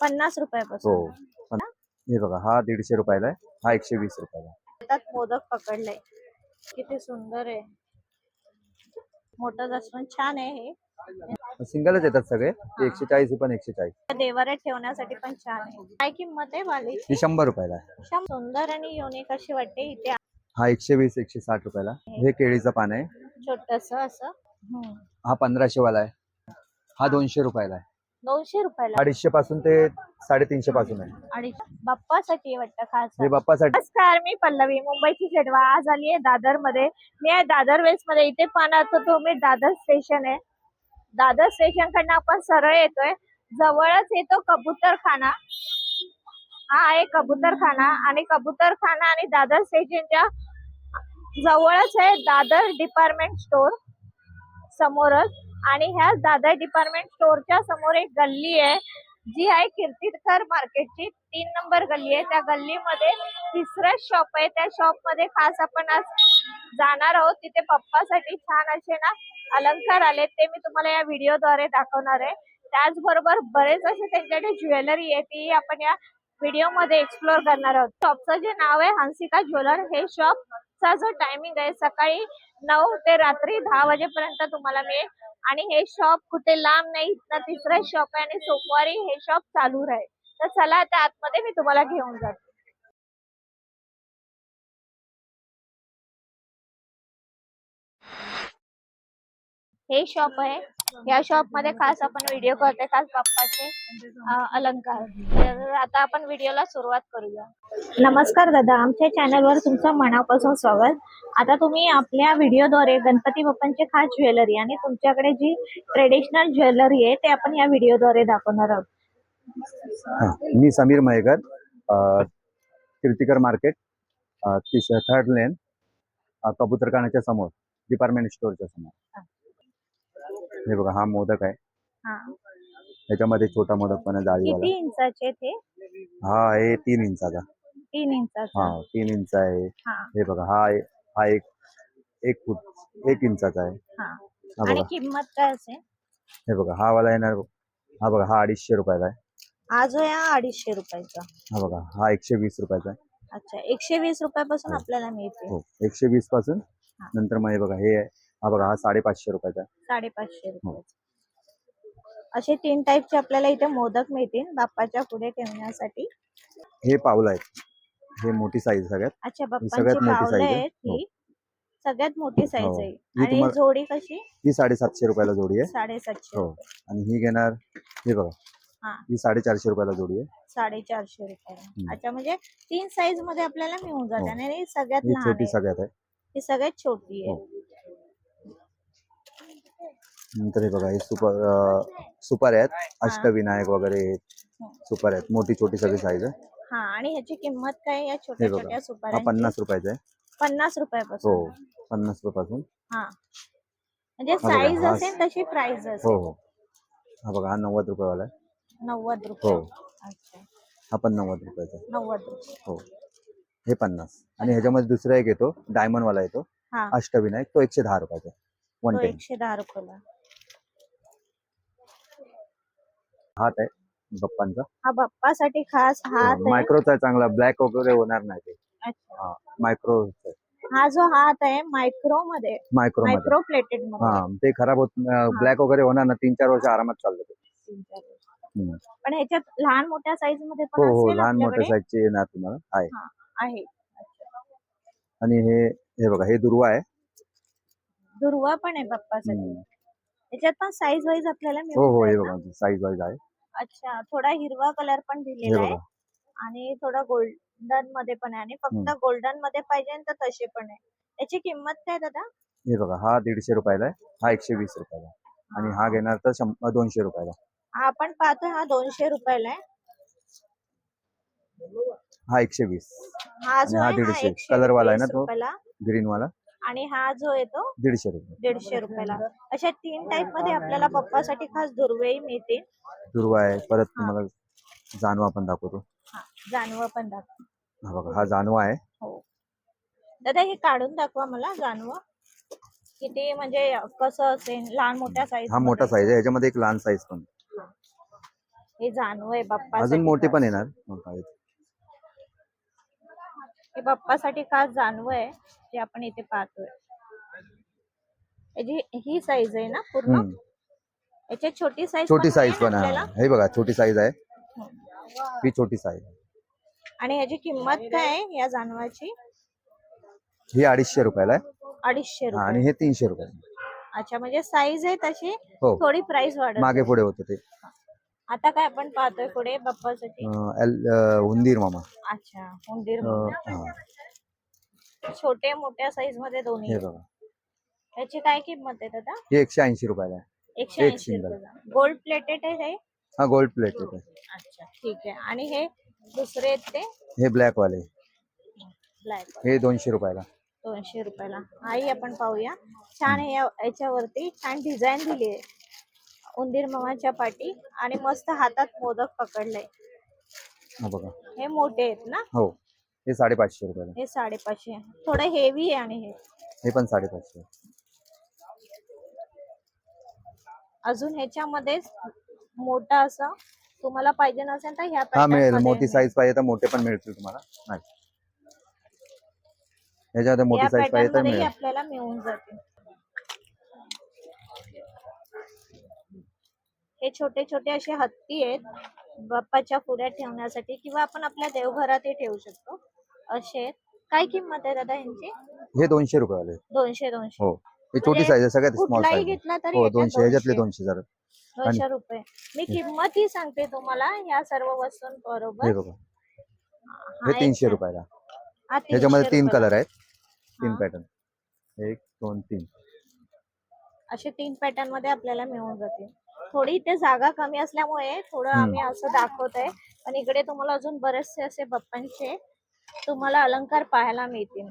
पन्नास रुपयापासून. हो. पण- हे बघा हा दीडशे रुपयाला आहे हा एकशे वीस रुपयाला आहे. त्यात मोदक पकडले किती सुंदर आहे. मोठं जास्वंद छान आहे हे. सिंगलच येतात सगळे ते एकशे चाळीस ही पण एकशे चाळीस. देवाऱ्यात ठेवण्यासाठी पण छान आहे. काय किंमत आहे वाली ही शंभर रुपयाला आहे. छान सुंदर आणि युनिक अशी वाटते इथे. हा एकशे वीस एकशे साठ रुपयाला हे केळीचं पान आहे. छोटस असं. हम्म. हा पंधराशे वाला आहे. हा दोनशे रुपयाला आहे. दोनशे रुपयाला. अडीचशे पासून ते साडेतीनशे पासून आहे. आणि बाप्पासाठी वाटतं खास. हे बाप्पासाठी. नमस्कार मी पल्लवी. मुंबईची जेडवा आज आली आहे दादरमध्ये. मी आहे दादर वेस्टमध्ये. इथे पाहणार तर तुम्ही दादर स्टेशन आहे. दादर स्टेशन कडनं आपण सरळ येतोय. जवळच येतो कबूतरखाना. हा आहे कबूतरखाना आणि कबूतरखाना आणि दादर स्टेशनच्या जवळच आहे दादर डिपार्टमेंट स्टोर समोरच. आणि ह्या दादा डिपार्टमेंट स्टोअरच्या समोर एक गल्ली आहे. जी आहे कीर्तिकर मार्केटची तीन नंबर गल्ली आहे. त्या गल्लीमध्ये तिसरं शॉप आहे. त्या शॉपमध्ये खास आपण आज जाणार आहोत. तिथे पप्पासाठी छान असे ना अलंकार आले ते मी तुम्हाला या व्हिडिओद्वारे दाखवणार आहे. त्याचबरोबर बरेच असे त्यांच्याकडे ज्वेलरी आहे. ती आपण या व्हिडिओमध्ये एक्सप्लोर करणार आहोत. शॉपचं जे नाव आहे हंसिका ज्वेलर हे शॉपचा जो टायमिंग आहे सकाळी नऊ ते रात्री दहा वाजेपर्यंत तुम्हाला मिळेल आणि हे शॉप कुठे लांब नाही इथं तिसरं शॉप आहे आणि सोमवारी हे शॉप चालू राहील. तर चला आता आतमध्ये मी तुम्हाला घेऊन जाते. हे शॉप आहे. या शॉपमध्ये खास आपण व्हिडिओ करतोय खास बाप्पाचे अलंकार. तर आता आपण व्हिडिओला सुरुवात करूया. नमस्कार दादा आमच्या चॅनलवर तुमचं मनापासून स्वागत. आता तुम्ही आपल्या व्हिडिओद्वारे गणपती बाप्पांचे खास ज्वेलरी आणि तुमच्याकडे जी ट्रेडिशनल ज्वेलरी आहे ते आपण या व्हिडिओद्वारे दाखवणार आहोत. मी समीर मयेकर कीर्तिकर मार्केट तिस थर्ड लेन अ, कबूतरखान्याच्या समोर डिपार्टमेंट स्टोअरच्या समोर. हे बघा हा मोदक आहे. हा. त्याच्यामध्ये छोटा मोदक पण आहे जाळीवाला. किती इंचाचे ते हा? आहे तीन इंचाचा. तीन इंचाचा. हा तीन इंच आहे. हा. हे बघा हा आहे- हा एक एक फूट एक इंचाचा आहे. हा. हा आणि बघा. किंमत काय असेल? हे बघा हा वाला येणार हा बघा हा अडीचशे रुपयाला आहे. हा जो आहे हा अडीचशे रुपयाचा. हा बघा हा एकशे वीस रुपयाचा आहे. अच्छा एकशे वीस रुपयापासून हो. आपल्याला मिळते हो एकशे वीसपासून हा. नंतर मग हे बघा हे आहे. हा बघा हा साडेपाचशे रुपयाचा आहे साडेपाचशे हो. रुपयाचे असे तीन टाईपचे आपल्याला इथे मोदक मिळतील बाप्पाच्या पुढे ठेवण्यासाठी हे पावलं आहेत हे मोठी साईज सगळ्यात अच्छा बाप्पांची सगळ्यात मोठी पावलं size आहे. आहेत ही सगळ्यात मोठी साईज हो. आहे ही आणि तुम्हाला- जोडी कशी ही साडेसातशे रुपयाला जोडी आहे साडेसातशे हो. रुपये. आणि ही घेणार हे बघा हा. ही साडेचारशे रुपयाला जोडी आहे साडेचारशे रुपये हम्म. अच्छा म्हणजे तीन साईजमध्ये आपल्याला मिळून जाते हो. आणि ही सगळ्यात ही लहान छोटी आहे सगळ्यात आहे ही सगळ्यात छोटी आहे. नंतर हे बघा हे सुपर सुपर आहेत. अष्टविनायक वगैरे हो. सुपर आहेत. मोठी छोटी सगळी साईज आहे. हा आणि ह्याची किंमत काय या छोट्या बघा. छोट्या हा पन्नास रुपयाचा आहे. पन्नास रुपयापासून. हो पन्नास रुपयापासून. हा. म्हणजे बघा, साईज हा- असेल तशी प्राइस हो असेल. हो हा. बघा हा नव्वद रुपयावाला आहे. नव्वद रुपये. हो. अच्छा. हा पण नव्वद रुपयाचा आहे. नव्वद रुपये. हो. हे पन्नास. आणि ह्याच्यामध्ये दुसरा एक येतो डायमंड वाला येतो. हा. अष्टविनायक तो एकशे दहा रुपयाचा वन तो टेन एकशे दहा रुपयाला. हात आहे बाप्पांचा. हा बाप्पासाठी खास हात आहे. मायक्रोचा आहे चांगला ब्लॅक वगैरे होणार नाही ते. अच्छा. मायक्रो हा जो हात आहे मायक्रो मध्ये मायक्रो मध्ये. मायक्रो प्लेटेडमध्ये. हा ते खराब होत ब्लॅक वगैरे होणार ना तीन चार वर्ष आरामात चालतं ते. हम्म. पण ह्याच्यात लहान मोठ्या साईजमध्ये हो पण हो असेल लहान मोठ्या आपल्याकडे? साईजचे येणार तुम्हाला. आहे. आहे. आणि हे हे बघा हे दुर्वा आहे. दुर्वा पण आहे बाप्पासाठी. हम्म. त्याच्यात पण साईज वाईज आपल्याला हो हो. मिळून हे जाईल ना? बघा साईज वाईज आहे. अच्छा. थोडा हिरवा कलर पण हे दिलेला आहे. बघा. आणि थोडा गोल्डनमध्ये पण आहे. आणि फक्त हम्म. गोल्डनमध्ये पाहिजे तर तसे पण आहे. त्याची किंमत काय दादा? हे बघा हा दीडशे रुपयाला आहे. हा एकशे वीस रुपयाला आहे. आणि हा घेणार तर दोनशे रुपयाला हा आपण पाहतो हा दोनशे रुपयाला आहे. हा एकशे वीस. हा जो आणि हा आहे हा दीडशे. एकशे Color वाला आहे ना वीस तो? रुपयाला. ग्रीन वाला? आणि हा जो येतो दीडशे रुपये. दीडशे रुपयाला. अशा तीन टाईपमध्ये आपल्याला पप्पासाठी खास दुर्वेही मिळतील. दुर्वा आहे. परत. तुम्हाला जानवा पण दाखवतो. हा जानवं पण दाखवा हा बघा हा जानवा आहे. हो. दादा हे काढून दाखवा मला जानवं. किती म्हणजे कसं असेल? लहान मोठ्या साईज हा मोठा साईज आहे. याच्यामध्ये एक लहान साईज पण हे. जानू आहे बाप्पा अजून मोठे पण येणार. आहेत. हे बाप्पासाठी खास जानवं आहे जे आपण इथे पाहतोय. याची ही साईज आहे ना पूर्ण? हम्म. याच्यात छोटी साईज छोटी साईज पण आहे हा. हे बघा छोटी साईज आहे. ही. छोटी साईज आणि ह्याची किंमत काय आहे या जानवाची? ही अडीचशे रुपयाला आहे. अडीचशे हा, आणि रुपये. हे तीनशे रुपये अच्छा म्हणजे साईज आहे तशी हो. थोडी प्राइस वाढत मागे पुढे होतं ते. आता काय आपण पाहतोय पुढे बाप्पासाठी उंदीर मामा. अच्छा उंदीर. हा, छोटे मोठ्या साईजमध्ये दोन्ही. हे बघा. याची काय किंमत आहे दादा? हे एकशे ऐंशी रुपयाला आहे. एकशे एक ऐंशी single. गोल्ड प्लेटेड आहे हे? हा गोल्ड प्लेट आहे. अच्छा ठीक आहे. आणि हे दुसरे आहेत ते? हे ब्लॅक वाले ब्लॅक हे दोनशे रुपयाला. दोनशे रुपयाला. हाही आपण पाहूया. छान या- याच्यावरती. छान डिझाईन दिली आहे. उंदीर मामाच्या पाठी आणि मस्त हातात मोदक पकडले हा बघा. हे मोठे आहेत ना? हो. हे साडेपाचशे रुपयाला. हे साडेपाचशे थोडं हेवी आहे आणि हे. हे पण साडेपाचशे अजून ह्याच्यामध्येच मोठा असं तुम्हाला पाहिजे नसेल तर ह्या हा pattern मिळेल मध्ये. मोठी. साईज पाहिजे तर मोठे पण मिळतील तुम्हाला. नाही. ह्याच्यामध्ये मोठी साईज पाहिजे तर मध्येही मिळेल. आपल्याला मिळून जाते हे छोटे छोटे असे हत्ती आहेत बाप्पाच्या पुढ्यात ठेवण्यासाठी किंवा आपण आपल्या देवघरातही ठेवू शकतो. असे. काय किंमत आहे दादा यांची हे दोनशे रुपयावाले दोनशे दोनशे. हो. हे छोटी साईज आहे सगळ्यात स्मॉल कुठलाही साईज घेतला तरी हो दोनशे ह्याच्यातले दोनशे. जरा. दोनशे रुपये. मी किंमत ही सांगते तुम्हाला या सर्व हे वस्तूंबरोबर बघा. हा हे एक तीनशे आहे. रुपयाला. हा तीनशे ह्याच्यामध्ये तीन. कलर आहेत. तीन हा. पॅटर्न एक दोन तीन. असे तीन पॅटर्नमध्ये आपल्याला मिळून जातील. थोडी इथे जागा कमी असल्यामुळे थोडं. आम्ही असं दाखवत आहे पण इकडे तुम्हाला अजून बरेचसे असे बाप्पांचे तुम्हाला अलंकार पाहायला मिळतील.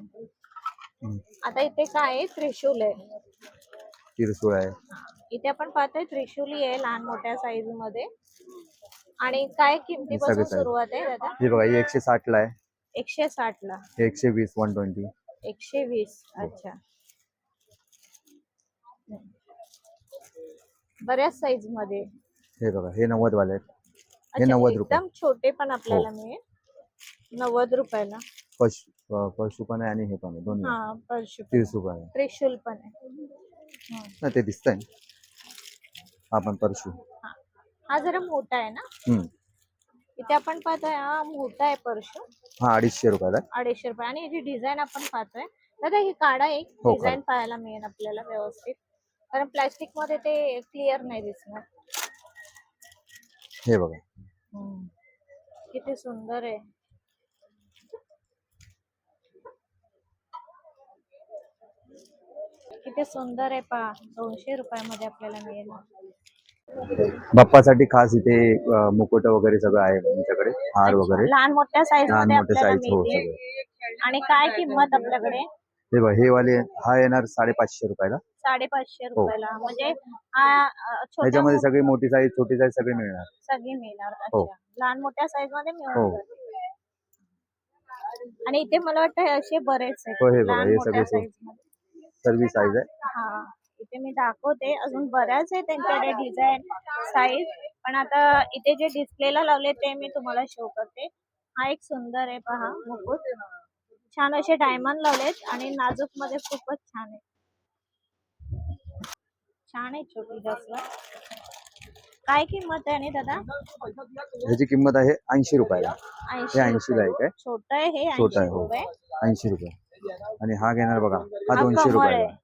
आता इथे काय आहे? त्रिशूल आहे. तिरसूळ आहे. इथे आपण पाहतोय त्रिशूली आहे लहान मोठ्या साईजमध्ये. आणि काय किमतीपासून सगळे. सुरुवात आहे दादा? हे बघा हे एकशे साठ ला आहे. एकशे साठ ला हे एकशे वीस वन ट्वेंटी एकशे वीस. अच्छा. बऱ्याच साईजमध्ये. हे बघा हे नव्वद वाले आहेत. हे अच्छा, नव्वद रुपये. एकदम छोटे पण आपल्याला मिळेल नव्वद रुपयाला. पशु अं, पशु पण आहे आणि हे पण आहे दोन्ही हा परशु तिरसू पण आहे. त्रिशूल पण आहे. हम्म. ना ते दिसतंय. हा पण परशु हा. हा जरा मोठा आहे ना? हम्म. इथे आपण पाहतोय हा मोठा आहे परशु हा अडीचशे रुपयाला आहे. अडीचशे रुपये. आणि याची डिझाईन आपण पाहतोय. दादा ही काढा एक. हो, डिझाईन पाहायला मिळेल आपल्याला व्यवस्थित. कारण प्लास्टिकमध्ये ते क्लिअर नाही दिसणार. हे बघा. किती सुंदर आहे. किती सुंदर आहे पहा. दोनशे रुपयामध्ये आपल्याला मिळेल. बाप्पासाठी खास इथे मुकुट वगैरे सगळं आहे आमच्याकडे. हार वगैरे. लहान मोठ्या साईज लहानमध्ये मोठे आपल्याला साईज हो सगळे. आणि काय किंमत आपल्याकडे? हे बघा हे वाले हा येणार साडेपाचशे रुपयाला. साडेपाचशे हो. रुपयाला. म्हणजे हा छोट्या ह्याच्यामध्ये मो- सगळी मोठी साईज छोटी साईज सगळी मिळणार. सगळी मिळणार. हो. अच्छा. लहान मोठ्या साईजमध्ये मिळून हो. आणि इथे मला वाटतं हे असे बरेच आहेत. हो, बघा, लहान मोठ्या सगळे size मध्ये. सर्व साईज आहे. हा. इथे मी दाखवते. अजून बऱ्याच आहे त्यांच्याकडे डिझाईन साईज पण आता इथे जे डिस्प्लेला लावले ते मी तुम्हाला शो करते. हा एक सुंदर आहे पहा मुकुट. छान असे डायमंड लावलेत आणि नाजूकमध्ये खूपच छान आहे. छान आहे छोटी जास्त. काय किंमत आहे दादा? ह्याची किंमत आहे ऐंशी रुपयाला. हे ऐंशी ला एक आहे. छोट आहे हे छोटं आहे, ऐंशी हो. रुपये. ऐंशी रुपये. आणि हा घेणार बघा हा दोनशे रुपयाला. आहे.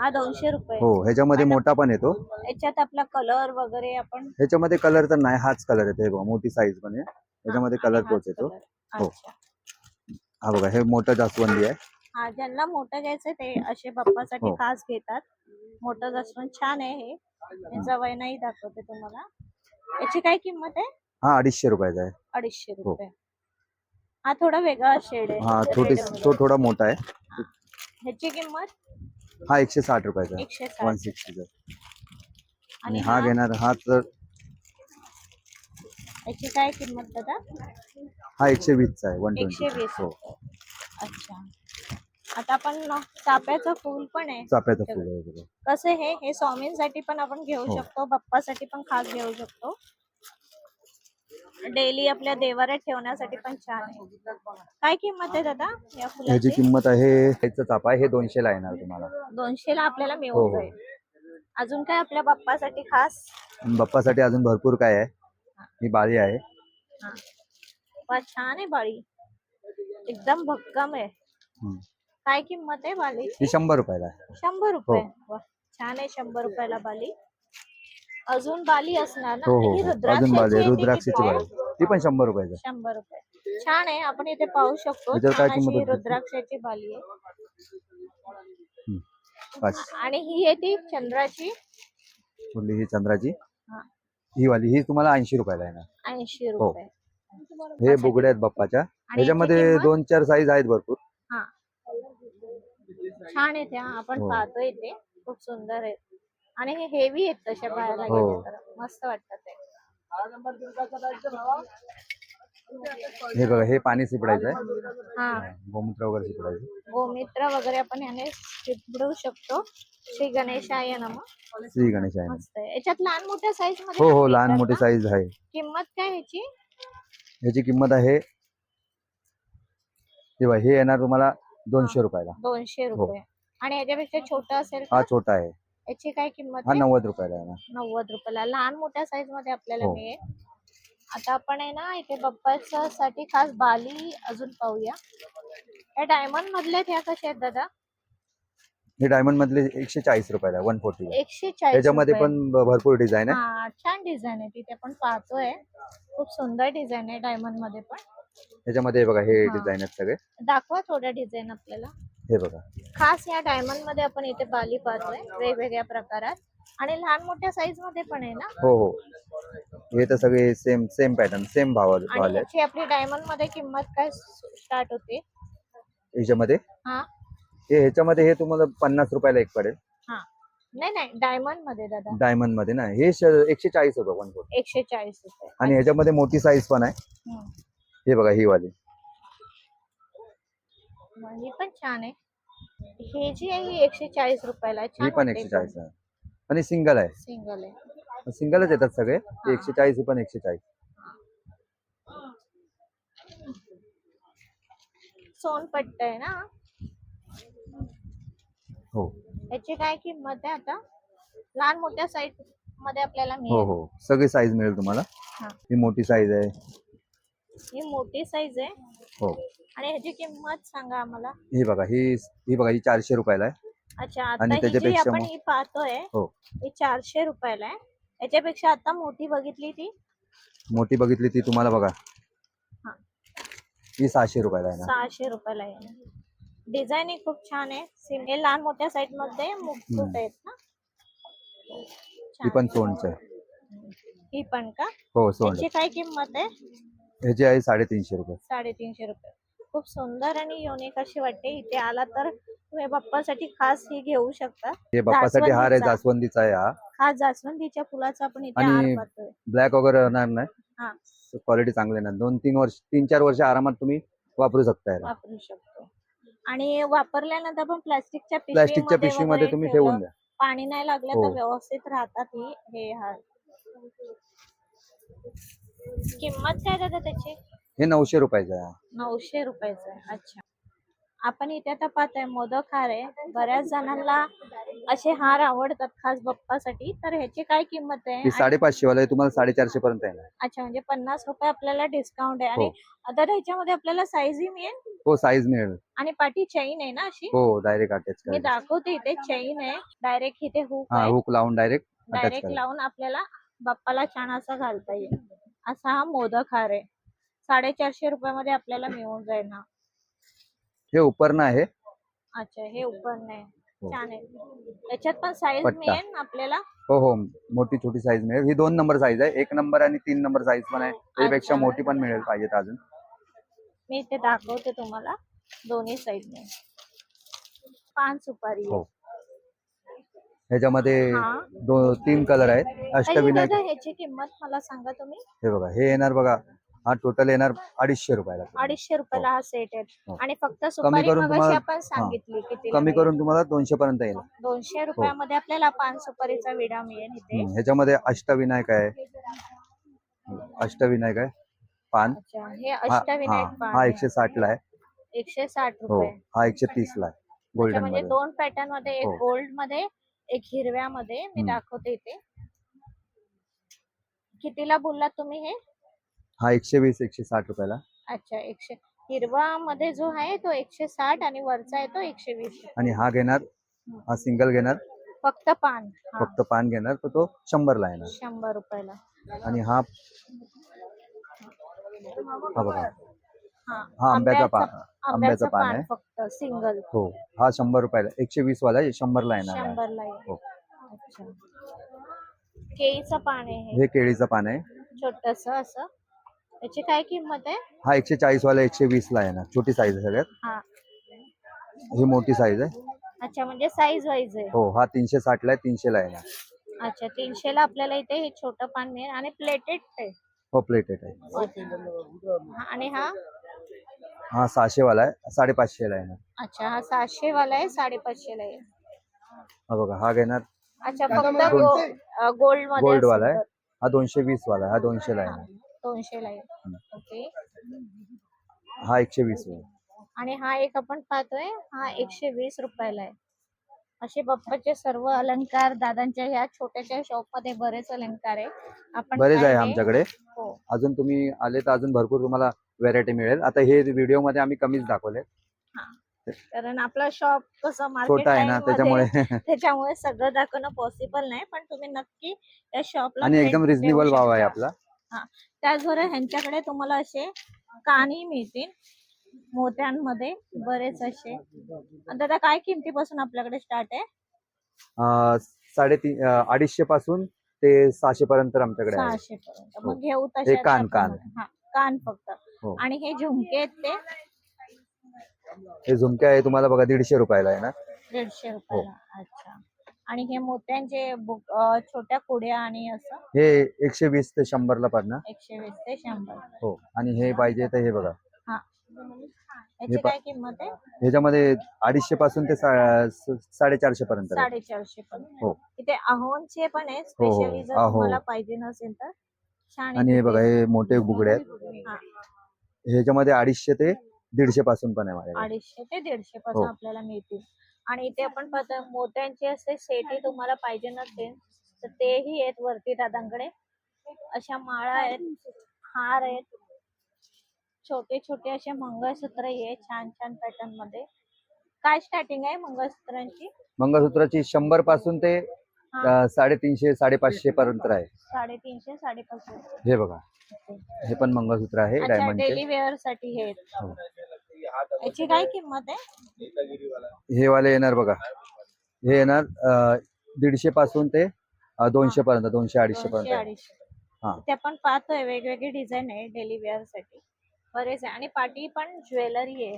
हा दोनशे रुपये. हो ह्याच्यामध्ये मोठा पण येतो. याच्यात आपला कलर वगैरे आपण ह्याच्यामध्ये कलर तर नाही हाच कलर येतो हे बघा मोठी साईज पण आहे. ह्याच्यामध्ये कलर तोच येतो. हो. हा बघा हे मोठं जास्वंदी आहे. हा ज्यांना मोठं घ्यायचं ते असे बाप्पासाठी हो. खास घेतात. मोठं जास्वंद छान आहे हे. याचा वयनाही दाखवते तुम्हाला. याची काय किंमत आहे? हा अडीचशे रुपयाचा आहे. अडीचशे रुपये. हा थोडा वेगळा शेड आहे. हो. हा छोटी. तो थोडा मोठा आहे. ह्याची किंमत? हा एकशे साठ रुपयाचा आहे. एकशे वन साठ सिक्स्टीचा आणि आणि हा घेणार हा तर याची काय किंमत दादा? हा एकशे वीसचा आहे वन एकशे ट्वेंटी वीस. हो. अच्छा. आता आपण न- चाफ्याचं फुल पण आहे. चाफ्याचं फुल आहे बघा. कसं हे हे स्वामींसाठी पण आपण घेऊ हो. शकतो बाप्पासाठी पण खास घेऊ शकतो. डेली आपल्या देवाऱ्यात ठेवण्यासाठी पण छान आहे. काय किंमत आहे दादा या ह्याची फुलाची किंमत आहे ह्याचं चाप आहे हे दोनशे ला येणार तुम्हाला. दोनशे ला आपल्याला हो, मिळून हो. जाईल. अजून काय आपल्या बाप्पासाठी खास? बाप्पासाठी अजून भरपूर काय आहे? ही बाळी आहे. हा. वा छान आहे बाळी. एकदम भक्कम आहे. हम्म. काय किंमत आहे बाली? ही शंभर रुपयाला आहे. शंभर रुपये. हो. वा छान आहे शंभर रुपयाला बाली. अजून बाली असणार ना? हो हो ही. हो. रुद्राक्षाची अजून बाळी आहे, आहे ती रुद्राक्षाची किती आहे? बाळी ती पण शंभर रुपयाची आहे. शंभर रुपये. छान आहे. आपण इथे पाहू शकतो. ह्याच्यावर काय छान किंमत अशी होती? रुद्राक्षाची बाली आहे. हम्म. पाच. आणि ही आहे ती चंद्राची. कुठली? ही चंद्राची. हा. ही वाली. ही तुम्हाला ऐंशी रुपयाला येणार. ऐंशी. रुपये. हे बुगडे आहेत बाप्पाच्या. आणि ह्याच्यामध्ये? दोन चार साईज आहेत भरपूर. छान आहे त्या. आपण हो. पाहतोय ते. खूप सुंदर आहेत. आणि हे हेवी आहेत तशा पाहायला हो. गेले तर. मस्त वाटतात ते. हे बघा हे पाणी शिपडायचं आहे हा. गोमूत्र वगैरे शिपडायचं. गोमित्र वगैरे आपण याने शिपडू शकतो. श्री गणेशाय नम. श्री गणेश आहे मस्त आहे. याच्यात लहान मोठ्या साईजमध्ये हो पण हो लहान मोठी? साईज आहे. किंमत काय ह्याची ह्याची किंमत आहे. तेव्हा हे येणार तुम्हाला दोनशे रुपयाला. दोनशे रुपये. आणि याच्यापेक्षा छोटा असेल हो. हा छोटा आहे. याची काय किंमत हा आहे? नव्वद रुपयाला नव्वद रुपयाला. लहान मोठ्या साईजमध्ये आपल्याला हो. मिळेल. आता आपण आहे ना इथे बाप्पाच्या साठी खास बाली अजून पाहूया. या डायमंड मधल्या ह्या कशा आहेत दादा? हे डायमंड मधले एकशे चाळीस रुपयाला वन फोर्टी एकशे चाळीस त्याच्यामध्ये रुपये. पण भ- भरपूर डिझाईन आहे. हा छान डिझाईन आहे तिथे आपण पाहतोय. खूप सुंदर डिझाईन आहे डायमंडमध्ये पण. त्याच्यामध्ये हे बघा हे हा. डिझाईन आहेत सगळे. दाखवा थोड्या डिझाईन आपल्याला. हे बघा. खास या डायमंडमध्ये आपण इथे बाली पाहतोय वेगवेगळ्या प्रकारात. आणि लहान मोठ्या साईजमध्ये पण आहे ना? हो हो. हे तर सगळे सेम सेम पॅटर्न सेम भावा आणि भावाले आहेत. याची आपली डायमंडमध्ये किंमत काय स्टार्ट होते? ह्याच्यामध्ये हा. हे ह्याच्यामध्ये हे तुम्हाला पन्नास रुपयाला एक पडेल. हा. नाही नाही डायमंडमध्ये दादा. डायमंडमध्ये ना हे श- एकशे चाळीस रुपये वन एकशे चाळीस रुपये. आणि ह्याच्यामध्ये मोठी साईज पण आहे. हम्म. हे बघा ही वाली. ही पण छान आहे. हे जी आहे ही एकशे चाळीस रुपयाला आहे. ही छान पण एकशे चाळीस आहे. आणि सिंगल आहे. सिंगल आहे. सिंगलच येतात सगळे. एकशे चाळीस ही पण एकशे चाळीस. सोनपट्ट आहे ना? हो. याची काय किंमत आहे आता? लहान मोठ्या साईजमध्ये आपल्याला हो मिळेल. हो. सगळी साईज मिळेल तुम्हाला. हा. ही मोठी साईज आहे. ही मोठी साईज आहे. हो. आणि ह्याची किंमत सांगा आम्हाला. ही बघा ही ही बघा ही चारशे रुपयाला आहे. अच्छा आता आणि ही जी त्याच्यापेक्षा आपण मग- ही पाहतोय हो. ही चारशे रुपयाला आहे. याच्यापेक्षा आता मोठी बघितली ती? मोठी बघितली ती तुम्हाला बघा. हा. ही सहाशे रुपयाला आहे ना. सहाशे रुपयाला आहे. डिझाईन ही खूप छान आहे. सिंगल लहान मोठ्या साईजमध्ये मुकुट. आहेत ना? ही छान. पण सोंडचं आहे. ही पण का? हो याची काय किंमत आहे? ह्याची आहे साडेतीनशे रुपये. साडेतीनशे रुपये. खूप सुंदर आणि युनिक अशी वाटते. इथे आला तर तुम्ही बाप्पासाठी खास ही घेऊ शकता. हे बाप्पासाठी हार आहे जास्वंदीचा. आहे हा. खास जास्वंदीच्या फुलाचा आपण इथे आणि हार ब्लॅक वगैरे होणार हा. नाही क्वालिटी चांगली नाही. दोन तीन वर्ष तीन चार वर्ष आरामात तुम्ही वापरू शकता याला. वापरू शकतो. आणि वापरल्यानंतर पण प्लास्टिकच्या प्लास्टिकच्या पिशवीमध्ये पिशवीमध्ये वगैरे तुम्ही ठेवलं, ठेवून द्या. पाणी नाही लागलं हो. तर व्यवस्थित राहतात ही. हे हार किंमत काय दादा त्याची? हे नऊशे रुपयाचं आहे. नऊशे रुपयाचं आहे. अच्छा. आपण इथे आता पाहतोय मोदक हार आहे. बऱ्याच जणांना असे हार आवडतात खास बाप्पासाठी. तर ह्याची काय किंमत आहे? ही आणि- साडेपाचशे वाला आहे तुम्हाला साडेचारशे पर्यंत येणार. अच्छा म्हणजे पन्नास रुपये आपल्याला डिस्काउंट आहे. आणि हो. आता ह्याच्यामध्ये आपल्याला साईजही मिळेल? हो साईज मिळेल. आणि पाठी चैन आहे ना अशी? हो डायरेक्ट अटॅच मी करायचं. दाखवते इथे चैन आहे. डायरेक्ट इथे हुक हा आहे. हुक लावून डायरेक्ट अटॅच डायरेक्ट करायचं. लावून आपल्याला बाप्पाला छान असा घालता येईल. असा हा मोदक हार आहे. साडेचारशे रुपयामध्ये आपल्याला मिळून जाईल ना. हे उपरणं आहे? अच्छा हे उपरण आहे. हो. छान आहे. याच्यात पण साईज पट्टा. मिळेल ना आपल्याला? हो हो. मोठी छोटी साईज मिळेल. ही दोन नंबर साईज आहे. एक नंबर आणि तीन नंबर साईज पण आहे. त्यापेक्षा अच्छा. मोठी पण मिळेल पाहिजे तर अजून. मी इथे दाखवते तुम्हाला. दोन्ही साईडने पान सुपारी. हो. ह्याच्यामध्ये हा. दो तीन कलर आहेत. अष्टविनायक ह्याची किंमत मला सांगा तुम्ही. हे बघा हे येणार बघा. हा टोटल येणार अडीचशे रुपयाला. अडीचशे रुपयाला हा. सेट आहे. हो. आणि फक्त सुपारी करून मगाशी तुम्हाला- आपण सांगितली किती कमी करून तुम्हाला दोनशे पर्यंत येईल दोनशे रुपयामध्ये आपल्याला पान सुपारीचा विडा मिळेल इथे. हम्म, ह्याच्यामध्ये अष्टविनायक आहे. अष्टविनायक आहे पान. अच्छा हे हा अष्टविनायक हा पान हा. एकशे साठ ला आहे. एकशे साठ हो रुपये. हा एकशे तीस ला आहे. अच्छा, गोल्डन म्हणजे मध्ये. दोन पॅटर्नमध्ये एक हो. गोल्डमध्ये एक हिरव्या मध्ये मी. दाखवते इथे. कितीला बोललात तुम्ही हे? हा एकशे वीस एकशे साठ रुपयाला. अच्छा एकशे. हिरवा मध्ये जो आहे तो एकशे साठ आणि वरचा आहे तो एकशे वीस. आणि हा घेणार हा सिंगल घेणार. फक्त पान हा, फक्त पान घेणार तर तो शंभरला येणार. शंभर रुपयाला. आणि हा हा बघा. हा. आंब्याचा पान. आंब्याचं आंब्याचं पान पान आहे. फक्त सिंगल. हो. हा शंभर रुपयाला. एकशे वीस वाला आहे, शंभरला येणार आहे. शंभरला आहे. हो. अच्छा. केळीचं पान आहे हे. केळीचं पान आहे. छोटस असं. त्याची काय किंमत आहे? हा एकशे चाळीस वाला एकशे वीस ला येणार छोटी साईज आहे सगळ्यात हा. ही मोठी साईज आहे. अच्छा म्हणजे साईज वाईज आहे. हो हा तीनशे साठ ला आहे तीनशे ला येणार अच्छा तीनशे ला आपल्याला इथे हे छोटं पान मिळेल. आणि प्लेटेड आहे. हो प्लेटेड आहे. आणि हा? हा सहाशे वाला आहे. साडेपाचशे ला येणार. अच्छा हा सहाशे वाला आहे साडेपाचशे ला आहे हा बघा हा घेणार. अच्छा फक्त गोल्डमध्ये गोल्ड वाला आहे. हा दोनशे वीस वाला आहे. हा दोनशे ला तर. येणार. दोनशे ला आहे ओके. हा एकशे वीस ला आहे. आणि हा एक आपण पाहतोय हा एकशे वीस रुपयाला आहे. असे बाप्पाचे सर्व अलंकार दादांच्या ह्या छोट्याशा शॉपमध्ये बरेच अलंकार आहे. आपण बरेच आहे पाहिले. आमच्याकडे. हो. अजून तुम्ही आले तर अजून भरपूर तुम्हाला व्हेरायटी मिळेल. आता हे व्हिडिओमध्ये आम्ही कमीच दाखवले कारण आपला शॉप कसं मार्केट छोटा आहे ना त्याच्यामुळे. त्याच्यामुळे सगळं दाखवणं पॉसिबल नाही. पण तुम्ही नक्की त्या शॉपला आणि एकदम रिझनेबल भाव आहे आपला. त्याचबरोबर ह्यांच्याकडे तुम्हाला असे कानही मिळतील. मोत्यांमध्ये बरेच असे. दादा काय किमतीपासून आपल्याकडे स्टार्ट आहे? साडेतीन अडीचशे पासून ते सहाशे पर्यंत आमच्याकडे सहाशे पर्यंत. मग घेऊ हे तसे कान, कान. कान फक्त. हो. आणि हे झुमके आहेत ते. हे झुमके आहे तुम्हाला बघा दीडशे रुपयाला आहे ना? दीडशे हो. रुपयाला अच्छा. आणि हे मोत्यांचे बुक अं, छोट्या कुड्या आणि असं? हे एकशे वीस ते शंभरला पडणार. एकशे वीस ते शंभर. हो आणि हे पाहिजे तर हे बघा. हा. याची पा- काय किंमत आहे? ह्याच्यामध्ये अडीचशे पासून ते सा- स- साडेचारशे पर्यंत आहे. साडेचारशे पण हो. इथे अहोनचे पण आहे हो, स्पेशली जर अहो. तुम्हाला पाहिजे नसेल तर. छान आहे आणि हे. बघा हे मोठे बुगडे आहेत. हा, ह्याच्यामध्ये अडीचशे ते दीडशे पासून पण आहे माझ्याकडे अडीचशे ते दीडशे पासून हो. आपल्याला मिळतील. आणि इथे आपण पाहतो मोत्यांचे असे सेटी तुम्हाला पाहिजे नसेल तर तेही आहेत वरती दादांकडे. अशा माळा आहेत हार आहेत. छोटे छोटे असे मंगळसूत्रही आहे छान छान पॅटर्नमध्ये. काय स्टार्टिंग आहे मंगळसूत्रांची? मंगळसूत्राची शंभरपासून ते. अं, साडेतीनशे साडेपाचशे पर्यंत आहे साडेतीनशे साडेपाचशे. हे बघा. हे पण मंगळसूत्र आहे अच्छा डायमंडचे डेली वेअरसाठी हे. हो. याची काय किंमत आहे? हे वाले येणार बघा. हे येणार अं, दीडशे पासून ते अं, दोनशे पर्यंत दोनशे अडीचशे दोनशे पर्यंत. अडीचशे. ते आपण पाहतोय वेगवेगळी डिझाईन आहे डेली वेअरसाठी. बरेच आहे. आणि पाठी पण ज्वेलरी आहे.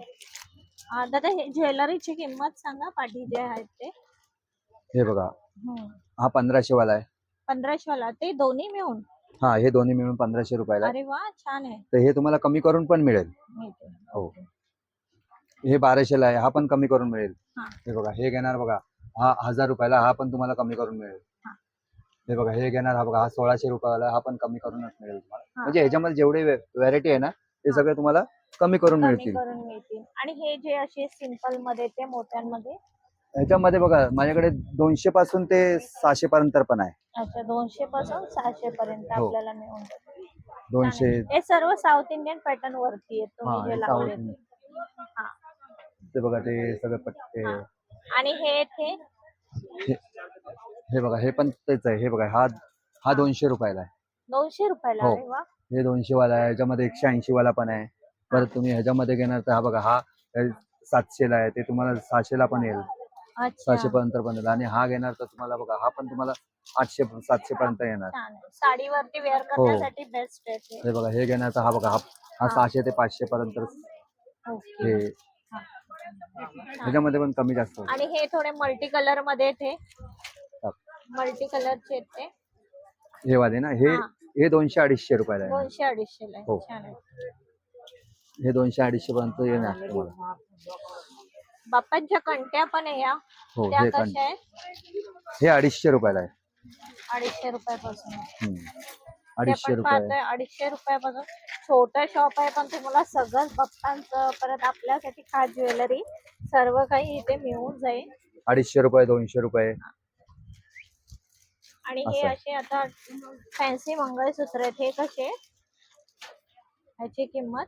अं, दादा हे ज्वेलरीची किंमत सांगा पाठी जे आहेत ते. हे बघा. हा. पंधराशे वाला आहे. पंधराशे वाला ते दोन्ही मिळून? हा हे दोन्ही मिळून पंधराशे रुपयाला आहे. अरे वा छान आहे. तर हे तुम्हाला कमी करून पण मिळेल. मिळते हो. हे बाराशेला आहे हा पण कमी करून मिळेल. हा. हे बघा हे घेणार बघा हा हजार रुपयाला हा पण तुम्हाला कमी करून मिळेल. हा. हे बघा हे घेणार हा बघा हा सोळाशे रुपयाला हा पण कमी करूनच मिळेल तुम्हाला. हा. म्हणजे ह्याच्यामध्ये जेवढे व्हरायटी आहे ना ते हा. सगळे तुम्हाला कमी करून कमी मिळतील. करून मिळतील. आणि हे जे असे सिंपलमध्ये ते मोत्यांमध्ये? ह्याच्यामध्ये बघा माझ्याकडे दोनशे पासून ते सहाशे पर्यंत पण आहे. अच्छा दोनशे पासून सहाशे पर्यंत हो. आपल्याला मिळून दोनशे हे सर्व साऊथ इंडियन पॅटर्न वरती आहेत हा तुम्ही हे जे साऊथ लावले. हा. ते बघा ते सगळे पट्टे. हा. आणि हे ते हे बघा हे पण तेच आहे. हे बघा हा हा दोनशे रुपयाला आहे. दोनशे रुपयाला? हो. अरे वा. हे दोनशे वाला आहे. ह्याच्यामध्ये एकशे ऐंशी वाला पण आहे. परत तुम्ही ह्याच्यामध्ये घेणार तर हा बघा हा सातशेला आहे. ते तुम्हाला सहाशेला पण येईल. सहाशे पर्यंत पण येईल आणि हा घेणार तर तुम्हाला बघा हा पण तुम्हाला आठशे सातशे पर्यंत येणार साडीवरती वेअर हो. करण्यासाठी बेस्ट आहे हे बघा हे घेणार तर हा बघा हा सहाशे ते पाचशे पर्यंत. हे. ह्याच्यामध्ये पण कमी जास्त. आणि हे थोडे मल्टी कलरमध्ये ते. मल्टी ते हे वाले ना हे हा. दोनशे अडीचशे रुपयाला दोनशे अडीचशे. हो. हे दोनशे अडीचशे पर्यंत येणार तुम्हाला बाप्पांच्या कंट्या पण आहे या. हो त्या हे कशा आहेत? हे अडीचशे रुपयाला आहे. अडीचशे रुपयापासून. हम्म. अडीचशे रुपये पाहतोय अडीचशे रुपयापासून. छोटं शॉप आहे पण तुम्हाला सगळंच बाप्पांचं परत आपल्यासाठी खास ज्वेलरी सर्व काही इथे मिळून जाईल. अडीचशे रुपये दोनशे रुपये. आणि हे असं. असे आता फॅन्सी मंगळसूत्र आहेत. हे कसे ह्याची किंमत?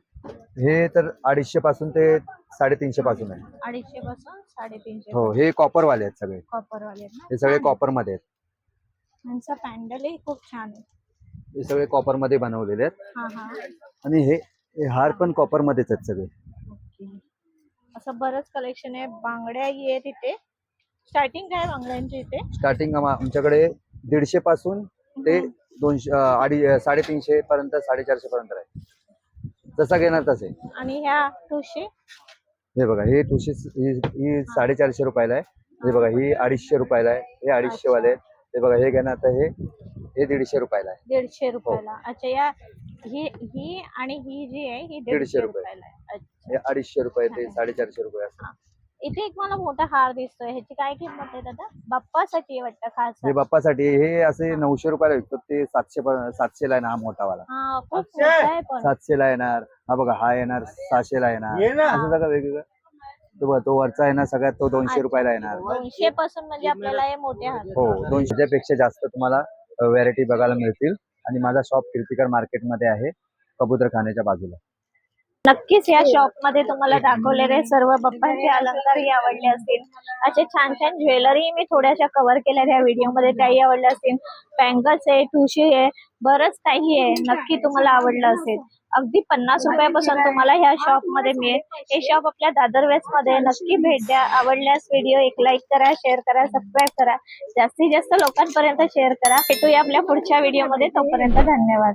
हे तर अडीचशे पासून ते साडेतीनशे पासून आहे. अडीचशे पासून साडेतीनशे हो हे कॉपर वाले आहेत सगळे. कॉपर वाले आहेत ना? हे सगळे. कॉपरमध्ये आहेत. यांचा पॅन्डलही खूप छान आहे. हे सगळे कॉपरमध्ये बनवलेले आहेत. हा हा. आणि हे हे हार पण कॉपर मध्येच आहेत सगळे. ओके. असं बरंच कलेक्शन आहे. बांगड्याही आहे तिथे स्टार्टिंग काय आहे बांगड्यांची इथे? स्टार्टिंग आमच्याकडे दीडशे पासून ते दोनशे अं, अडी अं, साडेतीनशे पर्यंत साडेचारशे पर्यंत आहे जसा घेणार तसे. आणि ह्या ठुशी हे बघा हे तुळशी ही ही साडेचारशे रुपयाला आहे. हे बघा ही अडीचशे रुपयाला आहे. हे अडीचशे वाले आहेत. हे बघा हे घेणार तर हे हे दीडशे रुपयाला आहे. दीडशे रुपयाला. अच्छा या ही ही आणि ही जी आहे ही दीडशे दीडशे रुपये. रुपयाला आहे. हे अडीचशे रुपये ते हा. साडेचारशे रुपये असं. इथे एक मला मोठा हार दिसतोय. ह्याची काय किंमत आहे दादा? बाप्पासाठी आहे वाटतं खास हे बाप्पासाठी. हे असे नऊशे रुपयाला विकतात ते सातशे सातशेला आहे ना हा मोठावाला. हा खूप मोठा आहे पण. सातशेला येणार. हा बघा हा येणार सहाशेला येणार. असं सगळं वेगवेगळं. तो बघा, तो वरचा येणार सगळ्यात तो दोनशे रुपयाला येणार. दोनशे पासून म्हणजे आपल्याला हे मोठे हार हो दोनशेच्या पेक्षा जास्त तुम्हाला व्हरायटी बघायला मिळतील. आणि माझा शॉप कीर्तिकर मार्केटमध्ये आहे कबूतरखान्याच्या बाजूला. नक्कीच या शॉपमध्ये तुम्हाला दाखवलेले सर्व बाप्पांचे अलंकारही आवडले असतील. असे छान छान ज्वेलरी मी थोड्याशा कव्हर केल्या या व्हिडिओमध्ये त्याही आवडल्या असतील. बँगल्स आहे ठुशी आहे बरंच काही आहे नक्की तुम्हाला आवडलं असेल. अगदी पन्नास रुपयापासून तुम्हाला ह्या शॉपमध्ये मिळेल. हे शॉप आपल्या दादर वेस्टमध्ये. नक्की भेट द्या. आवडल्यास व्हिडिओ एक लाईक करा शेअर करा सबस्क्राईब करा. जास्तीत जास्त लोकांपर्यंत शेअर करा. भेटूया आपल्या पुढच्या व्हिडिओमध्ये तोपर्यंत धन्यवाद.